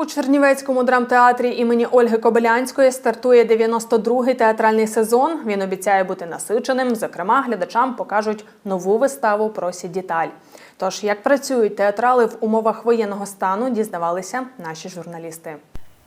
У Чернівецькому драмтеатрі імені Ольги Кобилянської стартує 92-й театральний сезон. Він обіцяє бути насиченим. Зокрема, глядачам покажуть нову виставу про Сідіталь. Тож, як працюють театрали в умовах воєнного стану, дізнавалися наші журналісти.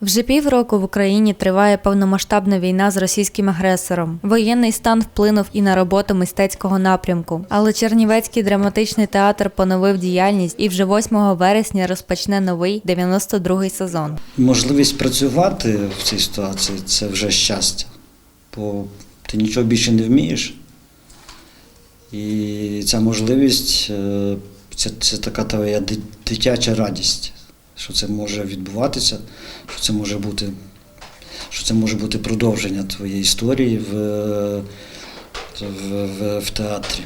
Вже півроку в Україні триває повномасштабна війна з російським агресором. Воєнний стан вплинув і на роботу мистецького напрямку. Але Чернівецький драматичний театр поновив діяльність і вже 8 вересня розпочне новий 92-й сезон. Можливість працювати в цій ситуації це вже щастя, бо ти нічого більше не вмієш. І ця можливість е, це, це така твоя дитяча радість, що це може відбуватися, що це може бути, що це може бути продовження твоєї історії в, в, в, в театрі,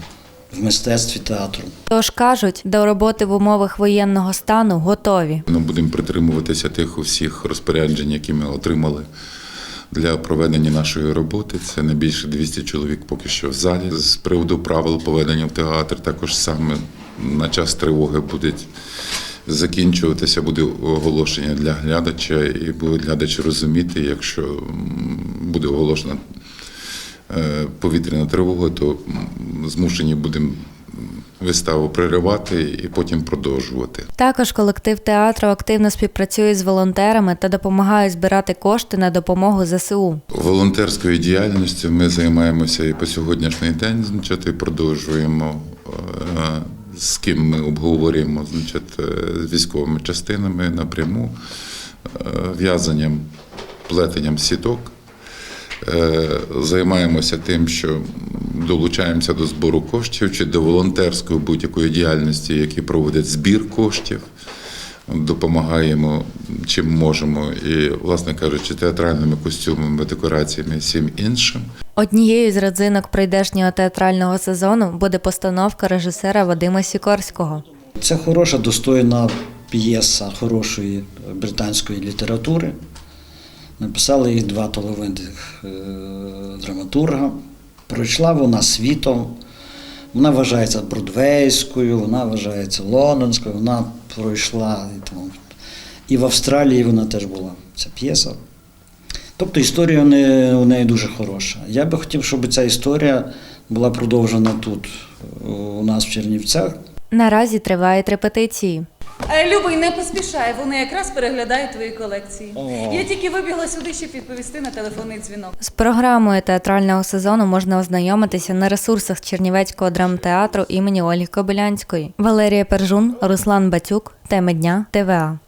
в мистецтві театру. Тож кажуть, до роботи в умовах воєнного стану готові. Ми будемо притримуватися тих усіх розпоряджень, які ми отримали для проведення нашої роботи. Це не більше 200 чоловік поки що в залі. З приводу правил поведення в театр також саме на час тривоги буде закінчуватися, буде оголошення для глядача, і буде глядач розуміти, якщо буде оголошена е, повітряна тривога, то змушені будемо виставу переривати і потім продовжувати. Також колектив театру активно співпрацює з волонтерами та допомагає збирати кошти на допомогу ЗСУ. Волонтерською діяльністю ми займаємося і по сьогоднішній день, значить, продовжуємо. З ким ми обговорюємо значить, е, з військовими частинами напряму, е, в'язанням, плетенням сіток. Е, Займаємося тим, що долучаємося до збору коштів чи до волонтерської будь-якої діяльності, які проводять збір коштів. Допомагаємо чим можемо, і, власне кажучи, театральними костюмами, декораціями і всім іншим. Однією з родзинок прийдешнього театрального сезону буде постановка режисера Вадима Сікорського. Це хороша, достойна п'єса хорошої британської літератури. Написали їх два талановитих е, драматурга. Пройшла вона світом. Вона вважається бродвейською, вона вважається лондонською, вона пройшла і, тому. І в Австралії вона теж була ця п'єса. Тобто історія у неї, у неї дуже хороша. Я би хотів, щоб ця історія була продовжена тут, у нас в Чернівцях. Наразі тривають репетиції. Е, Любий, не поспішай, вони якраз переглядають твої колекції. О. Я тільки вибігла сюди, щоб відповісти на телефонний дзвінок. З програмою театрального сезону можна ознайомитися на ресурсах Чернівецького драмтеатру імені Ольги Кобилянської. Валерія Пержун, Руслан Батюк, Теми дня, ТВА.